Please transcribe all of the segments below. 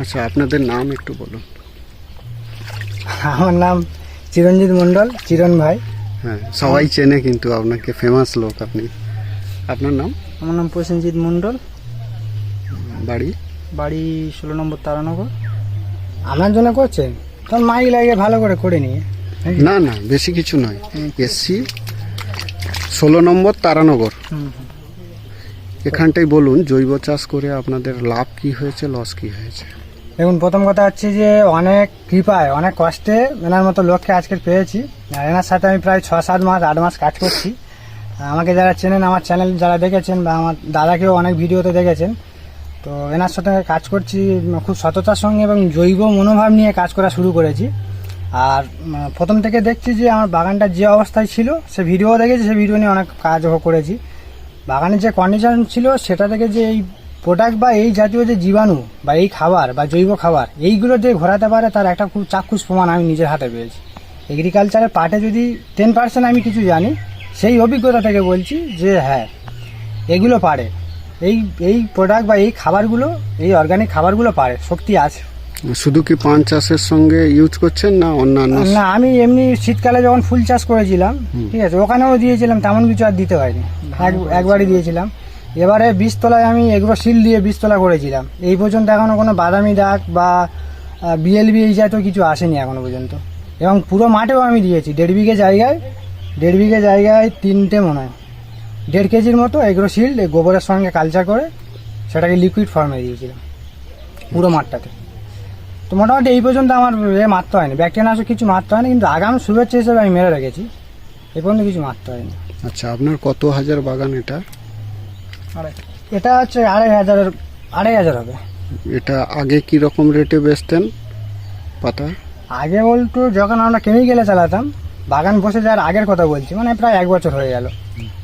আচ্ছা আপনাদের নাম একটু বলুন। আমার নাম চিরঞ্জিত মণ্ডল চিরণ ভাই। হ্যাঁ সবাই চেনে কিন্তু আপনাকে ফেমাস লোক আপনি। আপনার নাম? আমার নাম প্রসেনজিৎ মণ্ডল। বাড়ি? বাড়ি ষোলো নম্বর তারানগর। আমার জন্য করছেন তখন মাইক লাগিয়ে ভালো করে করে নিয়ে। না না বেশি কিছু নয়। এসছি ষোলো নম্বর তারানগর। হুম। এখানটাই বলুন, জৈব চাষ করে আপনাদের লাভ কি হয়েছে লস কি হয়েছে? দেখুন, প্রথম কথা হচ্ছে যে অনেক কৃপায়, অনেক কষ্টে এনার মতো লোককে আজকে পেয়েছি। আর এনার সাথে আমি প্রায় ছ সাত মাস, আট মাস কাজ করছি। আমাকে যারা চেনেন, আমার চ্যানেল যারা দেখেছেন বা আমার দাদাকেও অনেক ভিডিওতে দেখেছেন, তো এনার সাথে কাজ করছি, খুব সততার সঙ্গে এবং জৈব মনোভাব নিয়ে কাজ করা শুরু করেছি। আর প্রথম থেকে দেখছি যে আমার বাগানটা যে অবস্থায় ছিল, সে ভিডিও দেখেছি, সে ভিডিও নিয়ে অনেক কাজও করেছি। বাগানের যে কন্ডিশন ছিল সেটা থেকে যে এই প্রোডাক্ট বা এই জাতীয় যে জীবাণু বা এই খাবার বা জৈব খাবার এইগুলো দিয়ে ঘোরাতে পারে তার একটা খুব চাক্ষুষ প্রমাণ আমি নিজের হাতে পেয়েছি। এগ্রিকালচারের পার্টে যদি টেন পার্সেন্ট আমি কিছু জানি সেই অভিজ্ঞতা থেকে বলছি যে হ্যাঁ এগুলো পারে। এই এই প্রোডাক্ট বা এই খাবারগুলো এই অর্গানিক খাবারগুলো পারে শক্তি আছে। শুধু কি পান চাষের সঙ্গে ইউজ করছেন না অন্যান্য? না আমি এমনি শীতকালে যখন ফুল চাষ করেছিলাম ঠিক আছে ওখানেও দিয়েছিলাম তেমন কিছু আর দিতে হয়নি। একবারই দিয়েছিলাম। এবারে বীজতলায় আমি এগুলো শিল দিয়ে বীজতলা করেছিলাম। এই পর্যন্ত এখনও কোনো বাদামি দাগ বা বিএলবি এই জাতীয় কিছু আসেনি এখনও পর্যন্ত। এবং পুরো মাঠেও আমি দিয়েছি। দেড় বিঘে জায়গায়, দেড় বিঘে জায়গায় তিনটে মনে হয়। দেড় কেজির মতো এগুলো শিল, এই গোবরের সঙ্গে কালচার করে সেটাকে লিকুইড ফর্মে দিয়েছিলাম। পুরো মাঠটাতে। তো মোটামুটি এই পর্যন্ত আমার এ মারতে হয়নি। ব্যাকটেরিয়ানাশক কিছু মারতে হয়নি, কিন্তু আগাম শুভেচ্ছা হিসেবে আমি মেরে রেখেছি। এ পর্যন্ত কিছু মারতে হয়নি। আচ্ছা আপনার কত হাজার বাগান এটা? এটা হচ্ছে আড়াই হাজারের আড়াই হাজার হবে। এটা আগে কি রকম রেটে বেচতেন পাতা? আগে বলতো যখন আমরা কেমিক্যালে চালাতাম বাগান বসে যাওয়ার আগের কথা বলছি মানে প্রায় এক বছর হয়ে গেল।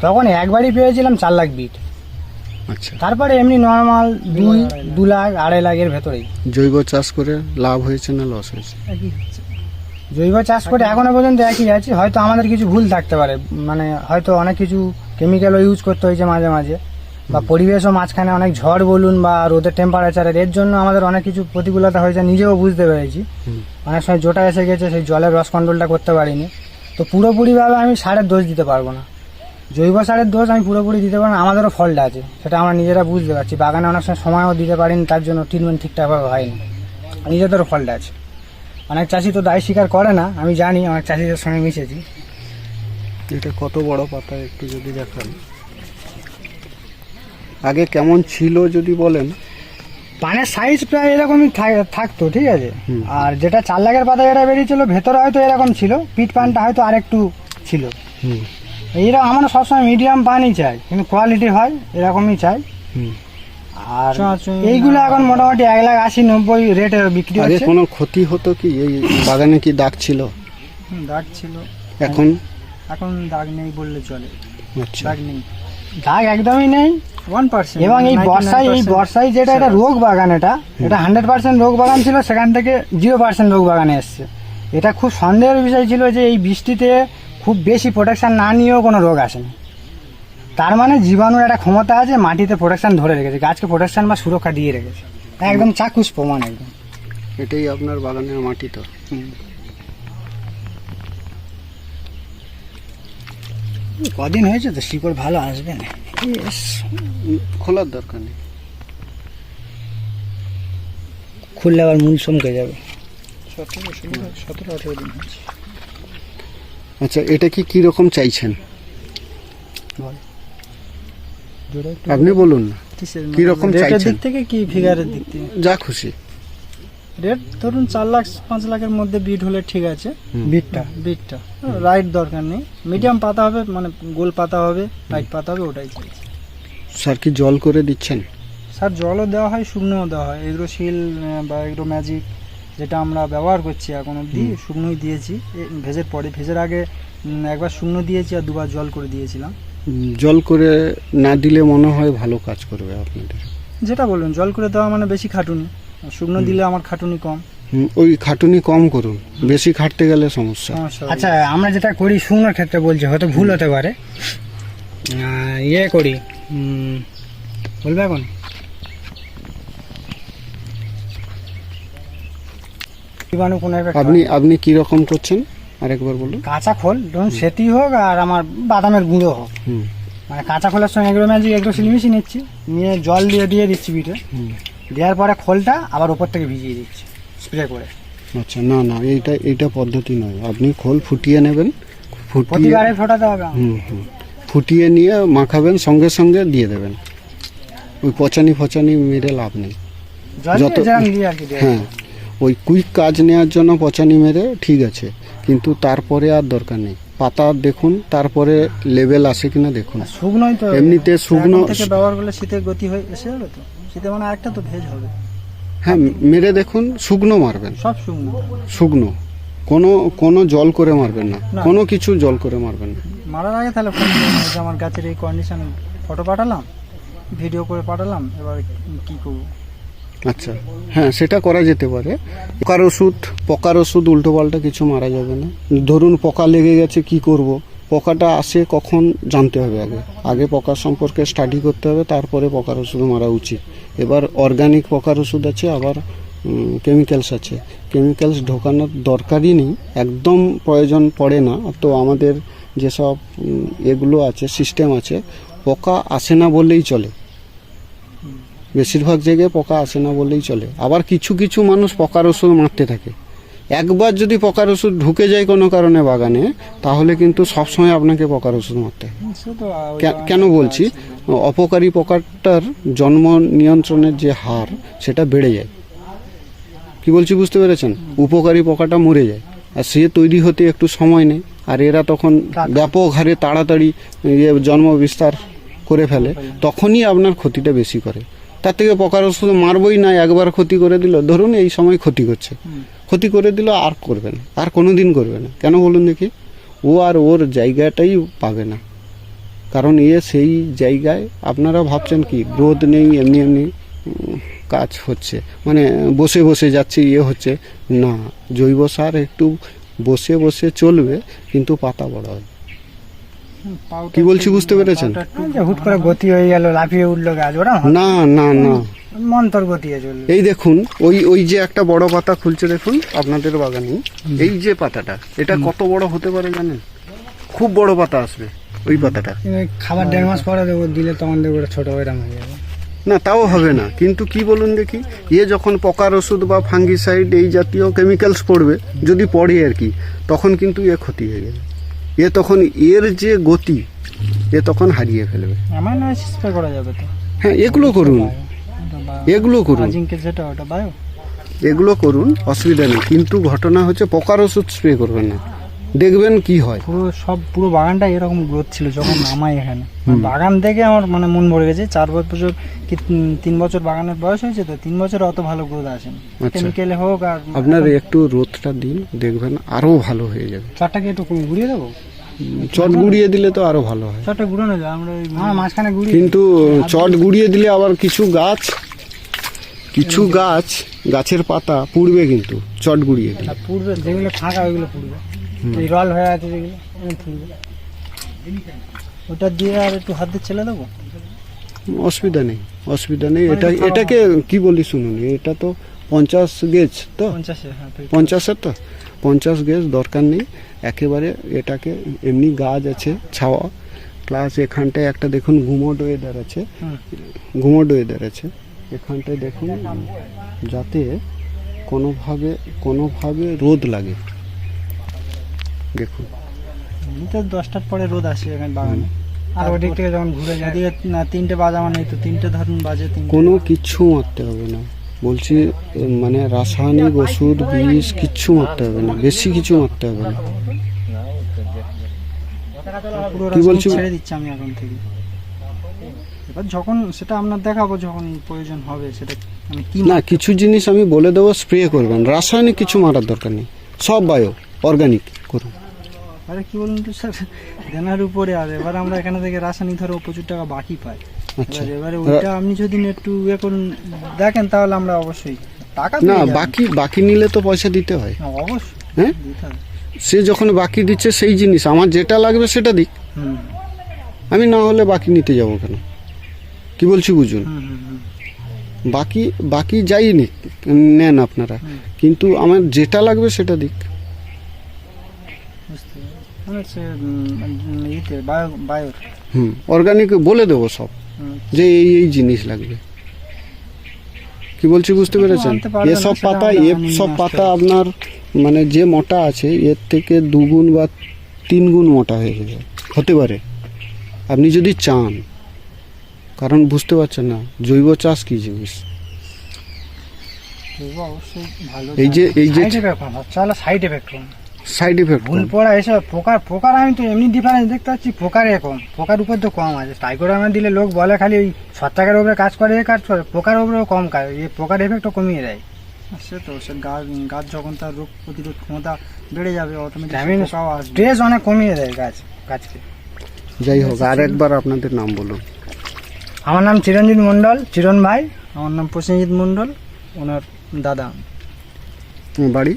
তখন একবারই পেয়েছিলাম চার লাখ বিট। আচ্ছা। তারপরে এমনি নর্মাল দুই দু লাখ আড়াই লাখের ভেতরেই। জৈব চাষ করে লাভ হয়েছে না লস হয়েছে? জৈব চাষ করে এখনও পর্যন্ত একই আছে হয়তো আমাদের কিছু ভুল থাকতে পারে। মানে হয়তো অনেক কিছু কেমিক্যালও ইউজ করতে হয়েছে মাঝে মাঝে। বা পরিবেশও মাঝখানে অনেক ঝড় বলুন বা রোদের টেম্পারেচারের এর জন্য আমাদের অনেক কিছু প্রতিকূলতা হয়েছে নিজেও বুঝতে পেরেছি। অনেক সময় জোটা এসে গেছে সেই জলের রস কন্ট্রোলটা করতে পারিনি। তো পুরোপুরিভাবে আমি সারের দোষ দিতে পারব না। জৈব সারের দোষ আমি পুরোপুরি দিতে পারব না আমাদেরও ফলটা আছে। সেটা আমরা নিজেরা বুঝতে পারছি। বাগানে অনেক সময় সময়ও দিতে পারিনি তার জন্য ট্রিটমেন্ট ঠিকঠাকভাবে হয়নি। নিজেদেরও ফলটা আছে। অনেক চাষি তো দায় স্বীকার করে না আমি জানি অনেক চাষিদের সঙ্গে মিশেছি। এটা কত বড় পাতা একটু যদি দেখান? আগে কেমন ছিল যদি বলেন? পানের সাইজ প্রায় এরকমই থাক- থাকতো ঠিক আছে? আর যেটা চার লাখের পাতা যেটা বেরিয়েছিল ভেতরে হয়তো এরকম ছিল পিট পানটা হয়তো আরেকটু ছিল। হুম। এইরকম আমরা সবসময় মিডিয়াম পানই চাই কিন্তু কোয়ালিটি হয় এরকমই চাই। হুম। আর এইগুলো এখন মোটামুটি এক লাখ আশি নব্বই রেটে বিক্রি আগে হচ্ছে। কোনো ক্ষতি হতো কি? এই বাগানে কি দাগ ছিল? দাগ ছিল। এখন? এখন দাগ নেই বললে চলে। আচ্ছা। দাগ নেই। দাগ একদমই নেই। ওয়ান পার্সেন্ট এবং এই বর্ষায় এই বর্ষায় যেটা এটা রোগ বাগান এটা এটা হান্ড্রেড পার্সেন্ট রোগ বাগান ছিল সেখান থেকে জিরো পার্সেন্ট রোগ বাগানে এসছে। এটা খুব সন্দেহের বিষয় ছিল যে এই বৃষ্টিতে খুব বেশি প্রোটেকশন না নিয়েও কোনো রোগ আসেনি। তার মানে জীবাণুর একটা ক্ষমতা আছে মাটিতে প্রোটেকশন ধরে রেখেছে গাছকে প্রোটেকশন বা সুরক্ষা দিয়ে রেখেছে। একদম চাক্ষুষ প্রমাণ একদম। এটাই আপনার বাগানের মাটি তো। কদিন হয়েছে তো শিকড় ভালো আসবে না। খোলার দরকার নেই। খুললে আবার মূল চমকে যাবে। আচ্ছা এটা কি কি রকম চাইছেন আপনি বলুন না। কি রকম রেটের চাইছেন? দিক থেকে কি ফিগারের দিক থেকে? যা খুশি। রেট ধরুন চার লাখ পাঁচ লাখের মধ্যে বিট হলে ঠিক আছে। বিটটা বিটটা রাইট দরকার নেই। মিডিয়াম পাতা হবে মানে গোল পাতা হবে রাইট পাতা হবে ওটাই চাই। স্যার কি জল করে দিচ্ছেন? স্যার জলও দেওয়া হয় শুকনোও দেওয়া হয়। এগ্রো শিল বা এগ্রো ম্যাজিক যেটা আমরা ব্যবহার করছি এখন অবধি শুকনোই দিয়েছি। ভেজের পরে ভেজের আগে একবার শুকনো দিয়েছি আর দুবার জল করে দিয়েছিলাম। জল করে না দিলে মনে হয় ভালো কাজ করবে আপনাদের। যেটা বলবেন জল করে দেওয়া মানে বেশি খাটুনি শুকনো দিলে আমার খাটুনি কম। ওই খাটুনি কম করুন বেশি খাটতে গেলে সমস্যা। আচ্ছা আমরা যেটা করি শুকনোর ক্ষেত্রে বলছি হয়তো ভুল হতে পারে। ইয়ে করি বলবে এখন? আপনি আপনি কি রকম করছেন? আরেকবার বলুন। কাঁচা খোল ধরুন সেটি হোক আর আমার বাদামের গুঁড়ো হোক। মানে কাঁচা খোলের সঙ্গে এগুলো ম্যাজিক এগুলো সিল মিশিয়ে নিচ্ছি। নিয়ে জল দিয়ে দিয়ে দিচ্ছি হুম। দেওয়ার পরে খোলটা আবার উপর থেকে ভিজিয়ে দিচ্ছি স্প্রে করে। আচ্ছা না না এইটা এইটা পদ্ধতি নয়। আপনি খোল ফুটিয়ে নেবেন ফুটিয়ে প্রতিবারে ফোটাতে হবে হুম হুম। ফুটিয়ে নিয়ে মাখাবেন সঙ্গে সঙ্গে দিয়ে দেবেন। ওই পচানি ফচানি মেরে লাভ নেই। যত- হ্যাঁ। ওই কুইক কাজ নেওয়ার জন্য পচানি মেরে ঠিক আছে। কিন্তু তারপরে আর দরকার নেই। পাতা দেখুন তারপরে লেভেল আসে কিনা দেখুন। শুকনোই তো এমনিতে শুকনো থেকে ব্যবহার করলে শীতে গতি হয়ে এসে যাবে তো। শীতে মানে আরেকটা তো ভেজ হবে। হ্যাঁ মেরে দেখুন শুকনো মারবেন। সব শুকনো। শুকনো। কোনো কোনো জল করে মারবেন না। কোনো কিছু জল করে মারবেন না। মারার আগে তাহলে আমার গাছের এই কন্ডিশন ফটো পাঠালাম ভিডিও করে পাঠালাম এবার কি করব? আচ্ছা। হ্যাঁ সেটা করা যেতে পারে। পোকার ওষুধ পোকার ওষুধ, উল্টো পাল্টা কিছু মারা যাবে না। ধরুন, পোকা লেগে গেছে, কি করব? পোকাটা আসে কখন জানতে হবে আগে। আগে পোকার সম্পর্কে স্টাডি করতে হবে, তারপরে পোকার ওষুধ মারা উচিত। এবার অর্গানিক পোকার ওষুধ আছে, আবার কেমিক্যালস আছে। কেমিক্যালস ঢোকানোর দরকারই নেই, একদম প্রয়োজন পড়ে না। তো আমাদের যেসব এগুলো আছে সিস্টেম আছে, পোকা আসে না বললেই চলে। বেশিরভাগ জায়গায় পোকা আসে না বললেই চলে। আবার কিছু কিছু মানুষ পোকার ওষুধ মারতে থাকে। একবার যদি পোকার ওষুধ ঢুকে যায় কোনো কারণে বাগানে তাহলে কিন্তু সবসময় আপনাকে পোকার ওষুধ মারতে হয়। কেন বলছি? অপকারী পোকাটার জন্ম নিয়ন্ত্রণের যে হার সেটা বেড়ে যায়। কি বলছি বুঝতে পেরেছেন? উপকারী পোকাটা মরে যায়। আর সে তৈরি হতে একটু সময় নেই আর এরা তখন ব্যাপক হারে তাড়াতাড়ি ইয়ে জন্ম বিস্তার করে ফেলে। তখনই আপনার ক্ষতিটা বেশি করে। তার থেকে পকার ওষুধ মারবই না একবার ক্ষতি করে দিল। ধরুন এই সময় ক্ষতি করছে। ক্ষতি করে দিল আর করবে না। আর কোনো দিন করবে না। কেন বলুন দেখি? ও আর ওর জায়গাটাই পাবে না। কারণ এ সেই জায়গায় আপনারা ভাবছেন কি গ্রোথ নেই এমনি এমনি কাজ হচ্ছে। মানে বসে বসে যাচ্ছে ইয়ে হচ্ছে। না জৈব সার একটু বসে বসে চলবে কিন্তু পাতা বড় হবে। কি বলছি বুঝতে পেরেছেন? হুট করে গতি হয়ে গেল লাফিয়ে উঠল গাছ ওরা না না না। মন্তর গতি এই দেখুন ওই ওই যে একটা বড় পাতা খুলছে দেখুন আপনাদের বাগানে। এই যে পাতাটা এটা কত বড় হতে পারে জানেন? খুব বড় পাতা আসবে ওই পাতাটা। খাবার দেড় মাস পরে দেবো দিলে তখন দেখব ছোট হয়ে হয়ে যাবে। না তাও হবে না কিন্তু কি বলুন দেখি ইয়ে যখন পকার ওষুধ বা ফাঙ্গিসাইড এই জাতীয় কেমিক্যালস পড়বে যদি পড়ে আর কি তখন কিন্তু এ ক্ষতি হয়ে যাবে। এ তখন এর যে গতি এ তখন হারিয়ে ফেলবে। আমার নয় স্প্রে করা যাবে তো। হ্যাঁ এগুলো করুন। এগুলো করুন। যেটা ওটা বায়ো। এগুলো করুন অসুবিধা নেই। কিন্তু ঘটনা হচ্ছে পোকার ওষুধ স্প্রে করবেন না। দেখবেন কি হয়। পুরো সব পুরো বাগানটা এরকম গ্রোথ ছিল যখন নামাই এখানে। বাগান দেখে আমার মানে মন ভরে গেছে চার বছর কি তিন- বছর বাগানের বয়স হয়েছে তো তিন বছর অত ভালো গ্রোথ আসেনি। আচ্ছা। কেমিক্যালে হোক আর আপনার একটু রোদটা দিন দেখবেন আরও ভালো হয়ে যাবে। চারটাকে একটু ঘুরিয়ে দেবো? চট গুড়িয়ে দিলে তো আরও ভালো হয়। সবটা ঘুরানো যায় আমরা হ্যাঁ মাঝখানে ঘুরিয়ে কিন্তু চট গুড়িয়ে দিলে আবার কিছু গাছ কিছু গাছ গাছের পাতা পুড়বে কিন্তু চট গুড়িয়ে দিলে। পুড়বে যেগুলো ফাঁকা ওইগুলো পুড়বে। রল হয়ে আছে যেগুলো ওটা দিয়ে আর একটু হাত দিয়ে ছেলে দেবো? অসুবিধা নেই অসুবিধা নেই। এটা এটাকে কি বলি শুনুন এটা তো পঞ্চাশ গেজ তো? হ্যাঁ তো। পঞ্চাশের তো? পঞ্চাশ গেজ দরকার নেই। একেবারে এটাকে এমনি গাছ আছে ছাওয়া। প্লাস এখানটায় একটা দেখুন ঘুমোট ওয়েদার আছে। ঘুমোট ওয়েদার আছে। এখানটায় দেখুন যাতে কোনোভাবে কোনোভাবে রোদ লাগে। দেখুন। এমনিতে দশটার পরে রোদ আসে এখানে বাগানে। আর ওদিক থেকে যখন ঘুরে যায় না তিনটে বাজা মানে তো তিনটে ধরুন বাজে কোনো কিচ্ছু মারতে হবে না। বলছি মানে রাসায়নিক ওষুধ বিষ কিচ্ছু মারতে হবে না বেশি কিছু মারতে হবে না। কি বলছি? ছেড়ে দিচ্ছি আমি এখন থেকে। এবার যখন সেটা আপনার দেখাবো যখন প্রয়োজন হবে সেটা আমি কি না কিছু জিনিস আমি বলে দেবো স্প্রে করবেন। রাসায়নিক কিছু মারার দরকার নেই। সব বায়ো অর্গানিক করুন। আরে কি বলুন তো স্যার? দেনার উপরে আর এবার আমরা এখানে থেকে রাসায়নিক ধরো প্রচুর টাকা বাকি পাই আচ্ছা। এবার এবারে ওইটা আপনি যদি একটু ইয়ে করুন দেখেন তাহলে আমরা অবশ্যই টাকা না বাকি বাকি নিলে তো পয়সা দিতে হয়। অবশ্যই। হ্যাঁ? সে যখন বাকি দিচ্ছে সেই জিনিস আমার যেটা লাগবে সেটা দিক। আমি না হলে বাকি নিতে যাব কেন? কি বলছি বুঝুন? বাকি বাকি যাই নিক নেন আপনারা। কিন্তু আমার যেটা লাগবে সেটা দিক। হচ্ছে ইতে বায়ো বায়োর হুম অর্গানিক বলে দেবো সব যে এই এই জিনিস লাগবে। কি বলছি বুঝতে পেরেছেন? এসব পাতা এ সব পাতা আপনার মানে যে মোটা আছে এর থেকে দুগুণ বা তিন গুণ মোটা হয়ে যাবে হতে পারে। আপনি যদি চান কারণ বুঝতে পারছেন না জৈব চাষ কি জিনিস? এই যে এই যে side effect side effect side effect ভুল পড়া এসব পোকার পোকার আমি তো এমনি ডিফারেন্স দেখতে পাচ্ছি পোকারে কম। পোকার উপর তো কম আছে। তাই দিলে লোক বলে খালি ওই ছত্রাকের উপরে কাজ করে এ কাজ করে পোকার উপরেও কম কাজ। এই পোকার এফেক্টও কমিয়ে দেয়। সে তো সে গাছ গাছ যখন তার রোগ প্রতিরোধ ক্ষমতা বেড়ে যাবে অটোমেটিক স্ট্রেস অনেক কমিয়ে দেয় গাছ গাছকে। যাই হোক আর একবার আপনাদের নাম বলুন। আমার নাম চিরঞ্জিত মণ্ডল চিরণ ভাই। আমার নাম প্রসেনজিৎ মণ্ডল ওনার দাদা। বাড়ি?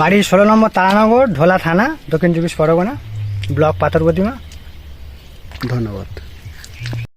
বাড়ি ষোলো নম্বর তারানগর ঢোলা থানা দক্ষিণ চব্বিশ পরগনা ব্লক পাথর প্রতিমা ধন্যবাদ।